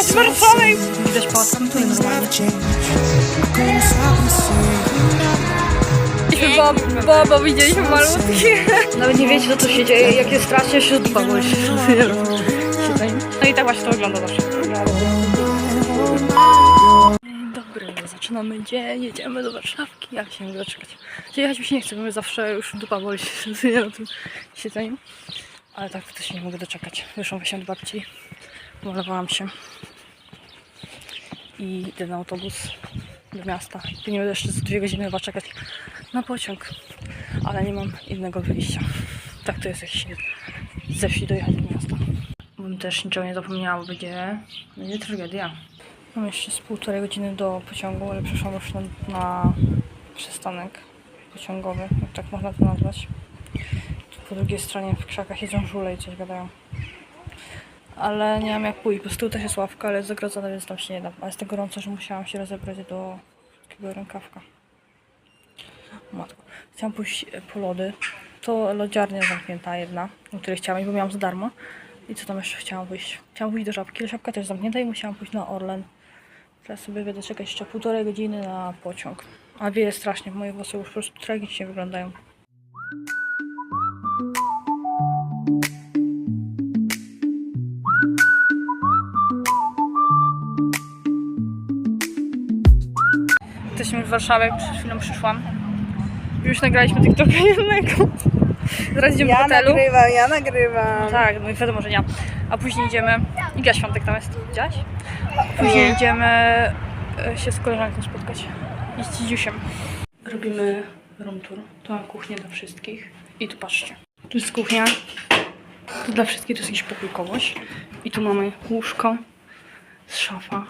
Warszawę i... Widać pałac kultury normalnie. Bo, bo, bo widzieliśmy malutki. Nawet nie wiecie, co tu się dzieje, jakie strasznie się boli. No i tak właśnie to wygląda zawsze. Dzień dobry, zaczynamy dzień, jedziemy do Warszawki. Jak się nie mogę doczekać? Jechać mi się nie chce, bo mnie zawsze już dupa boli na tym siedzeniu. Ale tak to się nie mogę doczekać. Wyszłam właśnie od babci, malowałam się i idę na autobus do miasta. Nie będę jeszcze za dwie godziny chyba czekać na pociąg, ale nie mam innego wyjścia. Tak to jest, jak się ze wsi dojechać do miasta. Bym też niczego nie zapomniała, będzie, będzie tragedia. Mam jeszcze z półtorej godziny do pociągu, ale przeszłam już na, na przystanek pociągowy, jak tak można to nazwać. Tu po drugiej stronie w krzakach jedzą żule i coś gadają. Ale nie mam jak pójść, bo tyłu też jest ławka, ale jest zagrodzona, więc tam się nie da. A jest tak gorąco, że musiałam się rozebrać do takiego rękawka. Matko. Chciałam pójść e, po lody. To lodziarnia zamknięta jedna, do której chciałam iść, bo miałam za darmo. I co tam jeszcze chciałam pójść? Chciałam pójść do żabki, ale żabka też zamknięta i musiałam pójść na Orlen. Teraz sobie będę czekać jeszcze półtorej godziny na pociąg. A wieje strasznie, moje włosy już po prostu tragicznie wyglądają. Jesteśmy w Warszawie, przed chwilą przyszłam. Już nagraliśmy TikToka jednego. Zaraz idziemy do Ja hotelu. nagrywam, ja nagrywam. Tak, no i wiadomo, że nie. A później idziemy. Iga Świątek tam jest, widziałaś? Później Nie. idziemy e, się z koleżanką spotkać. I z Dzidziusiem. Robimy room tour. Tu mam kuchnię dla wszystkich. I tu patrzcie. Tu jest kuchnia. Tu dla wszystkich to jest jakiś pokój kogoś. I tu mamy łóżko z szafa.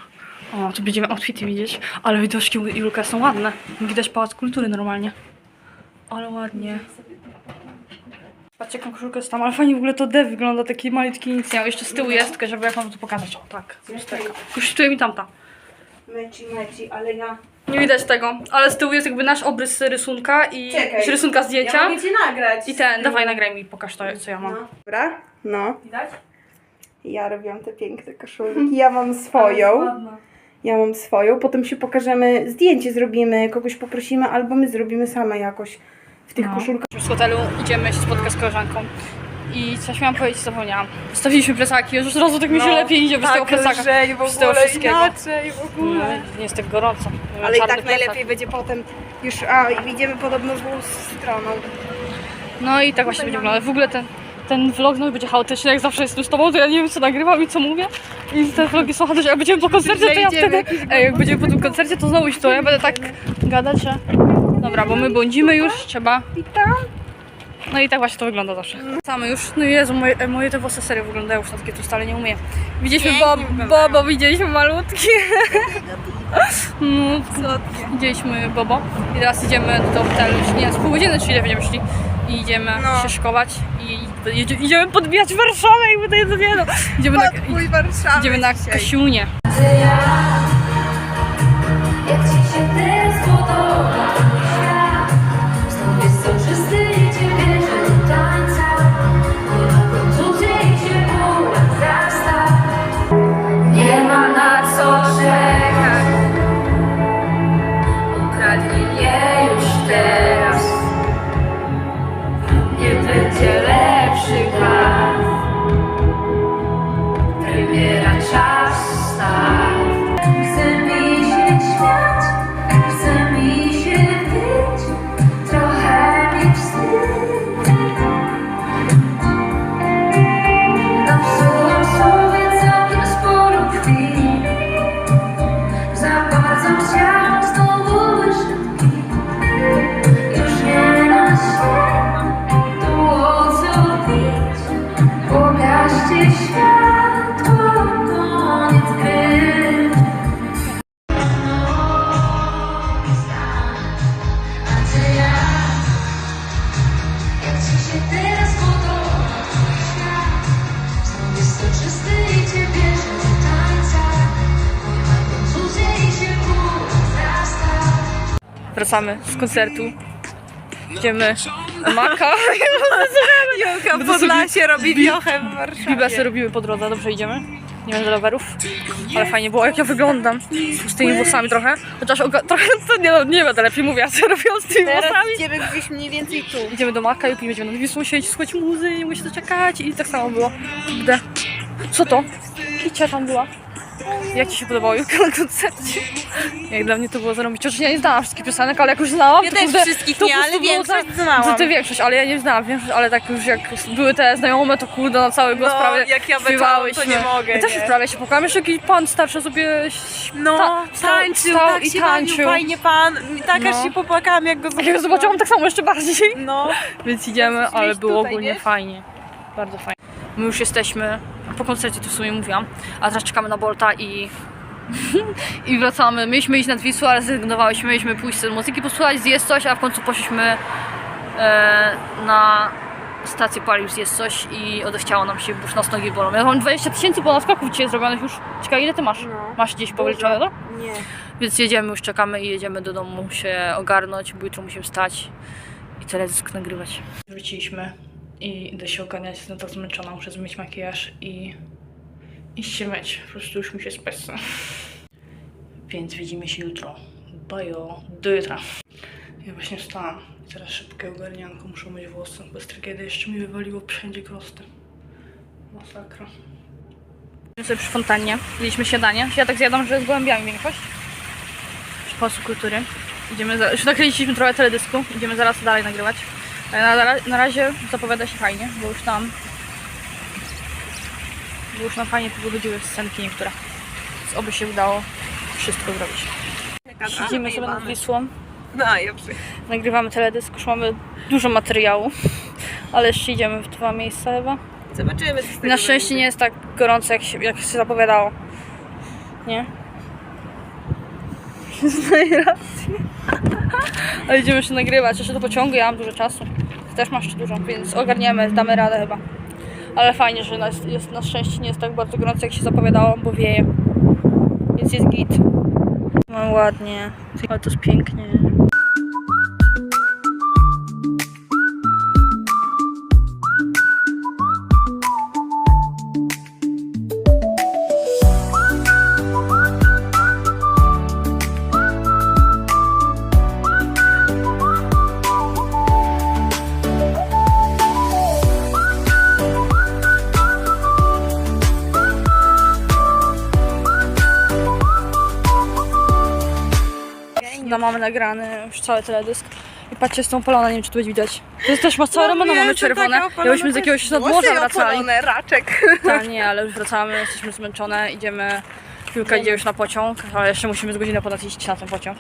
O, tu będziemy outfity widzieć. Ale widoczki u Julka są ładne. Widać pałac kultury normalnie. Ale ładnie. Patrzcie, jaką koszulkę jest tam, ale fajnie w ogóle to D wygląda, taki malutki nic nie. Jeszcze z tyłu jest, tylko żeby jak mam to pokazać. O, tak. Już czuje mi tamta. Meci, meci, ale ja... Nie widać tego, ale z tyłu jest jakby nasz obrys rysunka i Czekaj. rysunka zdjęcia. Ja mogę nagrać. I ten, dawaj nagraj mi, pokaż to, co ja mam. No. Dobra, no. Widać? Ja robiłam te piękne koszulki. Ja mam swoją. Ja mam swoją. Potem się pokażemy, zdjęcie zrobimy, kogoś poprosimy, albo my zrobimy same jakoś w tych No. koszulkach. Z hotelu idziemy się spotkać z koleżanką. I coś miałam powiedzieć, zapomniałam. Zostawiliśmy plecaki, już od razu tak mi się lepiej idzie bez tego plecaka. No, lżej w ogóle, wszystkiego. inaczej w No, ogóle. nie jest tak gorąco. Ale i tak plecak. najlepiej będzie potem już, a idziemy podobno złą stroną. No i tak właśnie będzie wyglądać. W ogóle ten, ten vlog no, będzie chaotyczny, jak zawsze jestem z tobą, to ja nie wiem co nagrywam i co mówię. I te vlogi są chaotyczne. Jak będziemy po koncercie, to ja wtedy... Ej, jak będziemy po tym koncercie, to znowu to ja będę tak gadać, że... Dobra, bo my błądzimy już, trzeba... No i tak właśnie to wygląda zawsze. Same już, no Jezu, moje, moje te włosy serio wyglądają już na takie tu stale nie umieję. Widzieliśmy wyglądają. Bobo, widzieliśmy malutki. No, widzieliśmy Bobo i teraz idziemy do hotelu, już nie, z pół godziny czy ile będziemy szli i idziemy No. się szykować i jedzie, idziemy podbijać Warszawę i my to no. Idziemy na, Podbój Warszawy idziemy na dzisiaj. Kasiunię. Wracamy z koncertu. Idziemy na Maka. Julka Będę Podlasie robi wiochę w Warszawie. sobie robimy po drodze, dobrze idziemy? Nie będę rowerów, ale fajnie było, jak ja wyglądam. Z tymi włosami trochę. Chociaż oga- trochę, to nie, no, nie będę lepiej mówiła, co robiłam z tymi włosami. idziemy gdzieś mniej więcej tu. Idziemy do Maka i będziemy nad Wisłą siedzieć, słuchać muzy, nie musicie czekać i tak samo było. Kurde. Co to? Kicia tam była. Jak Ci się podobało Julka na koncercie? Jak dla mnie to było zarobić. Chociaż ja nie znałam wszystkich piosenek, ale jak już znałam, Ja to też kurde, wszystkich to nie, po ale było większość tak- znałam. To ty większość, ale ja nie znałam większość, ale tak już jak były te znajome, to kurde na cały głos No, prawie jak ja beczałam, to nie mogę, Ja też nie? już prawie się pukałam, jeszcze jakiś pan starszy sobie No, ta- stał- tańczył, stał tak i się tańczył. bawił, fajnie pan. Tak aż No. się popłakałam, jak go Jak ja zobaczyłam tak samo jeszcze bardziej. No. Więc idziemy, ale było tutaj, ogólnie nie? fajnie. Bardzo fajnie. My już jesteśmy po koncercie, to w sumie mówiłam, a teraz czekamy na Bolta i i wracamy. Mieliśmy iść nad Wisłą, ale zrezygnowałyśmy. Mieliśmy pójść z muzyki posłuchać, zjeść coś, a w końcu poszliśmy e, na stację paliw zjeść coś i odechciało nam się, bo już nas nogi bolą. Ja mam 20 tysięcy ponad skoków dzisiaj zrobionych już. Ciekawe ile ty masz? No. Masz gdzieś policzone to? Nie. Więc jedziemy, już czekamy i jedziemy do domu się ogarnąć, bo jutro musimy stać i teledysk nagrywać. Wróciliśmy i idę się ogarniać, jestem tak zmęczona, muszę zmienić makijaż i iść się myć, po prostu już mi się spesza. Więc widzimy się jutro. Bajo, do jutra. Ja właśnie wstałam. Teraz szybkie ogarnianko, muszę myć włosy, bez tragedii jeszcze mi wywaliło wszędzie krosty. Masakra. sobie przy fontannie, jedliśmy śniadanie. Ja tak zjadam, że z gołębiami większość. Przy Pałacu Kultury. Idziemy za... Już nakręciliśmy trochę teledysku, idziemy zaraz dalej nagrywać. Ale na, na, razie zapowiada się fajnie, bo już tam bo już nam fajnie wychodziły scenki niektóre. Więc oby się udało wszystko zrobić. Siedzimy sobie nad Wisłą, No, ja nagrywamy teledysk, już mamy dużo materiału, ale jeszcze idziemy w dwa miejsca chyba. Zobaczymy, co na szczęście będzie. nie jest tak gorąco, jak się, jak się zapowiadało. Nie? Znaję rację. Ale idziemy jeszcze nagrywać. Jeszcze do pociągu, ja mam dużo czasu. Też masz dużo, więc ogarniemy, damy radę chyba. Ale fajnie, że nas, jest, na szczęście nie jest tak bardzo gorąco, jak się zapowiadało, bo wieje. Więc jest git. No ładnie, ale to jest pięknie. Mamy nagrany już cały teledysk. I patrzcie, z tą opalona, nie wiem czy tu będzie widać. To jest też ma całe No, Romano, mamy czerwone. Jakbyśmy z jakiegoś nadmorza wracali. opalone, raczek. Tak, nie, ale już wracamy, jesteśmy zmęczone, idziemy, Piłka idzie już na pociąg, ale jeszcze musimy z godzinę ponad iść na ten pociąg.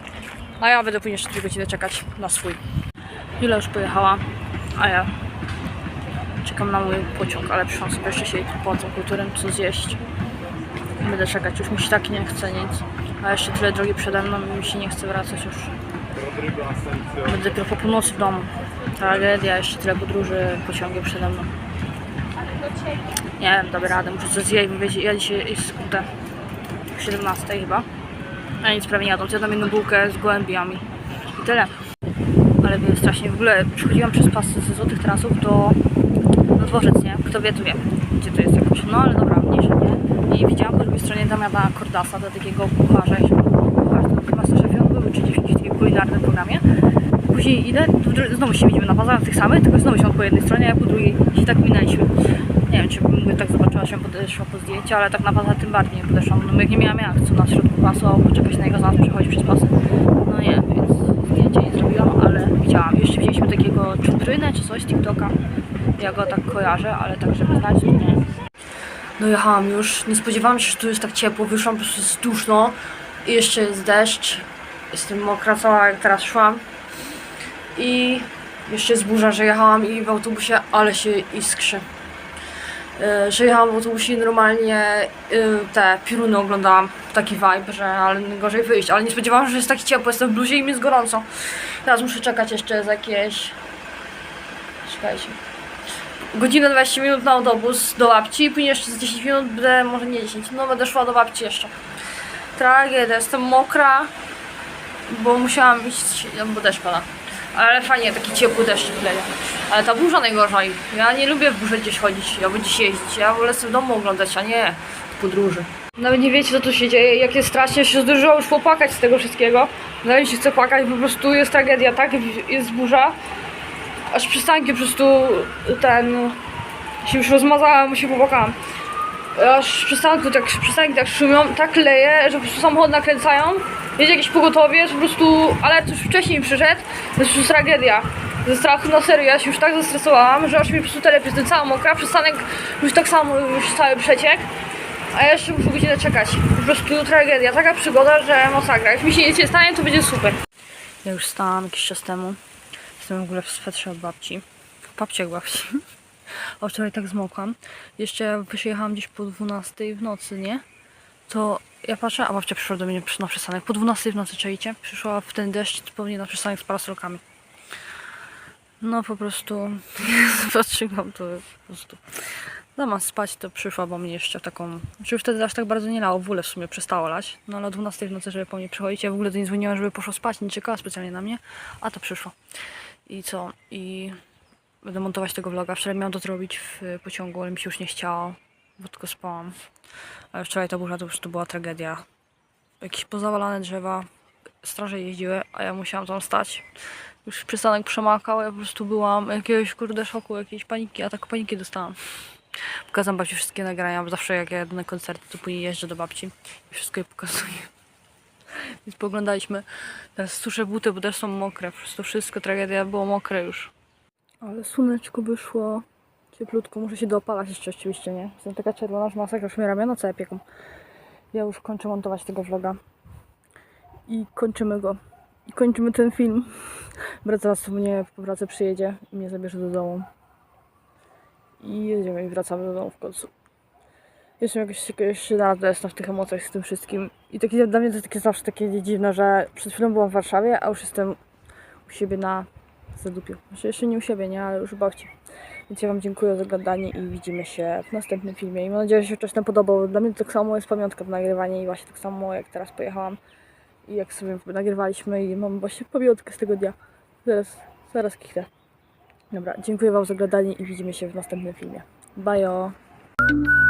A ja będę później jeszcze 2 godziny czekać na swój. Jula już pojechała, a ja czekam na mój pociąg, ale przyszłam sobie jeszcze pod Pałacem Kultury, co zjeść. Będę czekać, już mi się tak nie chce nic. A jeszcze tyle drogi przede mną mi się nie chce wracać już. Będę dopiero po północy w domu. Tragedia, jeszcze tyle podróży pociągiem przede mną. Nie wiem, damy radę, muszę coś zjeść, bo ja dzisiaj jest kurde 17 chyba. A nic prawie nie jadą, zjadam jedną bułkę z gołębiami. I tyle. Ale wiem strasznie, w ogóle przechodziłam przez pas ze złotych trasów do, do dworzec, nie? Kto wie, to wie, gdzie to jest jakoś. No ale dobra? I widziałam po drugiej stronie Damiana Kordasa, do takiego kucharza, jeśli kucharz, to chyba Masterchefie on był, czy gdzieś w takim kulinarnym programie. Później idę, znowu się widzimy na bazarach tych samych, tylko znowu się on po jednej stronie, a po drugiej się tak minęliśmy. Nie wiem, czy bym tak zobaczyła, się podeszła po zdjęcie, ale tak na bazar tym bardziej nie podeszłam. No jak nie miałam jak, co na środku pasu, albo czekać na jego znalazł, przechodzić przez pasy. No nie, więc zdjęcia nie zrobiłam, ale widziałam. Jeszcze widzieliśmy takiego czuprynę czy coś TikToka. Ja go tak kojarzę, ale tak żeby znać, to nie. Dojechałam już, nie spodziewałam się, że tu jest tak ciepło, wyszłam, po prostu jest duszno i jeszcze jest deszcz. Jestem mokra cała, jak teraz szłam. I jeszcze jest burza, że jechałam i w autobusie, ale się iskrzy. Yy, że jechałam w autobusie normalnie yy, te pioruny oglądałam. Taki vibe, że ale gorzej wyjść. Ale nie spodziewałam się, że jest tak ciepło, jestem w bluzie i mi jest gorąco. Teraz muszę czekać jeszcze za jakieś... Czekajcie. Godzinę 20 minut na autobus do babci i później jeszcze z 10 minut będę, może nie 10, no będę szła do babci jeszcze. Tragedia, jestem mokra, bo musiałam iść, no bo deszcz pada. Ale fajnie, taki ciepły deszcz kleje. Ale ta burza najgorzej. Ja nie lubię w burze gdzieś chodzić, ja gdzieś jeździć. Ja wolę sobie w domu oglądać, a nie podróży. Nawet nie wiecie, co tu się dzieje, jak jest strasznie, się zdążyłam już popłakać z tego wszystkiego. Dalej się chce płakać, po prostu jest tragedia, tak? Jest burza. Aż przystanki po prostu ten... się już rozmazałem, się popłakałam. Aż w przystanku tak, przystanki tak szumią, tak leje, że po prostu samochód nakręcają. Jest jakieś pogotowie, po prostu, ale już wcześniej przyszedł, to jest prostu tragedia. Ze strachu na serio, ja się już tak zestresowałam, że aż mi po prostu telefon jest mokra, przystanek już tak samo, już cały przeciek. A ja jeszcze muszę godzinę czekać. Po prostu tragedia, taka przygoda, że masakra. Jak mi się nic nie stanie, to będzie super. Ja już stałam jakiś czas temu. Jestem w ogóle w swetrze od babci. W babci jak. A wczoraj tak zmokłam. Jeszcze przyjechałam gdzieś po 12 w nocy, nie? To ja patrzę, a babcia przyszła do mnie na przystanek. Po 12 w nocy, czajcie? Przyszła w ten deszcz zupełnie na przystanek z parasolkami. No po prostu patrzyłam to po prostu. Zamiast spać to przyszła, bo mnie jeszcze taką... Czy już wtedy aż tak bardzo nie lało, w ogóle w sumie przestało lać. No ale o 12 w nocy, żeby po mnie przychodzić. Ja w ogóle do niej dzwoniłam, żeby poszło spać, nie czekała specjalnie na mnie. A to przyszło. I co? I będę montować tego vloga. Wczoraj miałam to zrobić w pociągu, ale mi się już nie chciało, bo tylko spałam. Ale wczoraj ta burza to prostu była tragedia. Jakieś pozawalane drzewa, straże jeździły, a ja musiałam tam stać. Już przystanek przemakał, ja po prostu byłam jakiegoś kurde szoku, jakiejś paniki, ataku paniki dostałam. Pokazam babci wszystkie nagrania, bo zawsze jak ja jadę na koncerty, to później jeżdżę do babci i wszystko jej pokazuję. Więc poglądaliśmy. Teraz suszę buty, bo też są mokre. Po prostu wszystko, tragedia, było mokre już. Ale słoneczko wyszło. Cieplutko, muszę się doopalać jeszcze oczywiście, nie? Jestem taka czerwona, że masakra, już mnie ramiona całe pieką. Ja już kończę montować tego vloga. I kończymy go. I kończymy ten film. Brat zaraz mnie po pracy przyjedzie i mnie zabierze do domu. I jedziemy i wracamy do domu w końcu. Jestem jakoś, jakoś naprawdę jestem w tych emocjach z tym wszystkim. I takie, dla mnie to takie zawsze takie dziwne, że przed chwilą byłam w Warszawie, a już jestem u siebie na zadupiu. Znaczy jeszcze nie u siebie, nie, ale już u babci. Więc ja Wam dziękuję za oglądanie i widzimy się w następnym filmie. I mam nadzieję, że się coś tam podobało. Dla mnie to tak samo jest pamiątka w nagrywanie i właśnie tak samo jak teraz pojechałam i jak sobie nagrywaliśmy i mam właśnie pamiątkę z tego dnia. Zaraz, zaraz kichnę. Dobra, dziękuję Wam za oglądanie i widzimy się w następnym filmie. Bye!